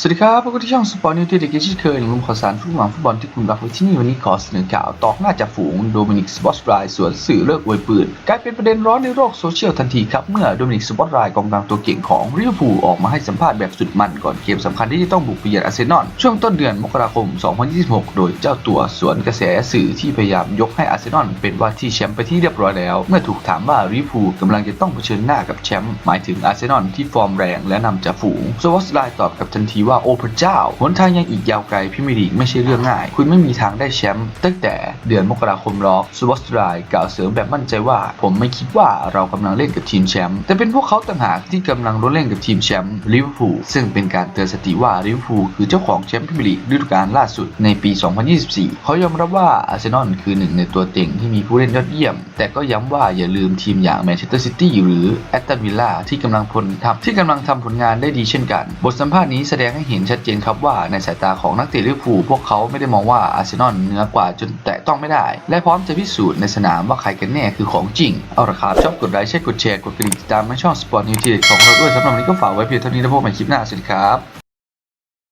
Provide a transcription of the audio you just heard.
สวัสดีครับพบกันที่ช่องสปอร์ตนิวตี้เด็กเช่นเคยในมุมข่าวสารฟุตบอลฟุตบอลที่คุณรักไว้ที่นี่วันนี้ขอเสนอข่าวต่อหน้าจากฝูงโดมินิกสปอตไลน์สวนสื่อเลิกอวยปืนกลายเป็นประเด็นร้อนในโลกโซเชียลทันทีครับ เมื่อโดมินิกสปอตไลน์กองกลางตัวเก่งของลิเวอร์พูลออกมาให้สัมภาษณ์แบบสุดมันก่อนเกมสำคัญที่จะต้องบุกไปเยือนอาร์เซนอลช่วงต้นเดือนมกราคม 2026 โดยเจ้าตัวสวนกระแสสื่อที่พยายามยกให้อาร์เซนอลเป็นว่าที่แชมป์ไปที่เรียบร้อยแล้ว เมื่อถูกถามว่าลิเวอร์พูลกำลังจะต้องเผชิญหน้ากับแชมป์หมายถึงอาร์เซนอลที่ฟอร์มแรงและนำจ่าฝูงสวอตไลน์ตอบกับทันทีว่าโอ้พระเจ้าหนทางยังอีกยาวไกลพิมยร์ลีกไม่ใช่เรื่องง่าย คุณไม่มีทางได้แชมป์ตั้งแต่เดือนมกราคมรอกสวอตไลน์กล่าวเสริมแบบมั่นใจว่า ผมไม่คิดว่าเรากำลังเล่นกับทีมแชมป์แต่เป็นพวกเขาต่างหากที่กำลังร่วเล่นกับทีมแชมป์ลิเวอร์พูลซึ่งเป็นการเตือนสติว่าลิเวอร์พูลคือเจ้าของแชมป์พรีเมียร์ลีกฤดูกาลล่าสุดในปี 2024 เขายอมรับว่าอาร์เซนอลคือหนึ่งในตัวเต็งที่มีผู้เล่นยอดเยี่ยม แต่ก็ย้ำว่าอย่าลืมทีมอย่างแมนเชสเตอร์ซิตี้หรือแอตตันวิลล่าที่กำลังผลทำที่กำลังทำผลงานได้ดีเช่นกัน บทสัมภาษณ์นี้แสดงให้เห็นชัดเจนครับว่าในสายตาของนักเตะลิเวอร์พูลพวกเขาไม่ได้มองว่าอาร์เซนอลเหนือกว่าจนแตะต้องไม่ได้ และพร้อมจะพิสูจน์ในสนามว่าใครกันแน่คือของจริง เอาละครับชอบกดไลค์ใช่กดแชร์กดกระดิ่งติดตามมาช่องสปอร์ตนิวทีของเราด้วยสำหรับวันนี้ก็ฝากไว้เพียงเท่านี้และพบกันใหม่คลิปหน้าสวัสดีครับ